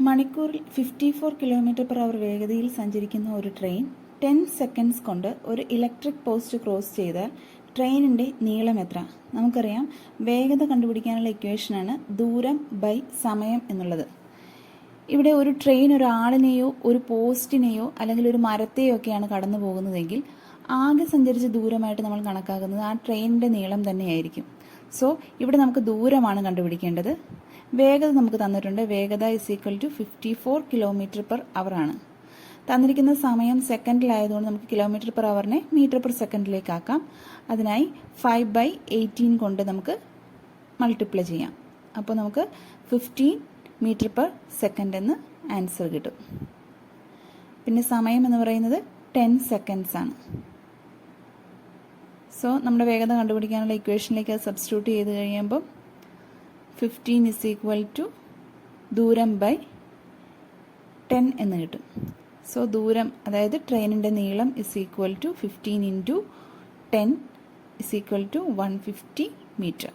മണിക്കൂറിൽ fifty four kilometre per hour വേഗതയിൽ സഞ്ചരിക്കുന്ന ഒരു ട്രെയിൻ ടെൻ സെക്കൻഡ്സ് കൊണ്ട് ഒരു ഇലക്ട്രിക് പോസ്റ്റ് ക്രോസ് ചെയ്താൽ ട്രെയിനിന്റെ നീളം എത്ര? നമുക്കറിയാം. വേഗത കണ്ടുപിടിക്കാനുള്ള ഇക്വേഷനാണ് ദൂരം ബൈ സമയം എന്നുള്ളത്. ഇവിടെ ഒരു ട്രെയിൻ ഒരാളിനെയോ ഒരു പോസ്റ്റിനെയോ അല്ലെങ്കിൽ ഒരു മരത്തെയോ ഒക്കെയാണ് കടന്നു പോകുന്നതെങ്കിൽ ആകെ സഞ്ചരിച്ച ദൂരമായിട്ട് നമ്മൾ കണക്കാക്കുന്നത് ആ ട്രെയിനിന്റെ നീളം തന്നെയായിരിക്കും. സോ ഇവിടെ നമുക്ക് ദൂരമാണ് കണ്ടുപിടിക്കേണ്ടത്. വേഗത നമുക്ക് തന്നിട്ടുണ്ട്. വേഗത is equal to fifty four kilometre per hour ആണ്. തന്നിരിക്കുന്ന സമയം സെക്കൻഡിലായതുകൊണ്ട് നമുക്ക് കിലോമീറ്റർ പെർ അവറിനെ മീറ്റർ പെർ സെക്കൻഡിലേക്ക് ആക്കാം. അതിനായി ഫൈവ് ബൈ എയ്റ്റീൻ കൊണ്ട് നമുക്ക് മൾട്ടിപ്ലൈ ചെയ്യാം. അപ്പോൾ നമുക്ക് ഫിഫ്റ്റീൻ മീറ്റർ പെർ സെക്കൻഡ് എന്ന് ആൻസർ കിട്ടും. പിന്നെ സമയം എന്ന് പറയുന്നത് ടെൻ സെക്കൻഡ്സ് ആണ്. സോ നമ്മുടെ വേഗത കണ്ടുപിടിക്കാനുള്ള ഇക്വേഷനിലേക്ക് സബ്സ്റ്റിറ്റ്യൂട്ട് ചെയ്ത് കഴിയുമ്പം ഫിഫ്റ്റീൻ ഇസ് ഈക്വൽ ടു ദൂരം ബൈ ടെൻ എന്ന് കിട്ടും. സോ ദൂരം അതായത് ട്രെയിനിന്റെ നീളം is equal to fifteen into ten is equal to one fifty metre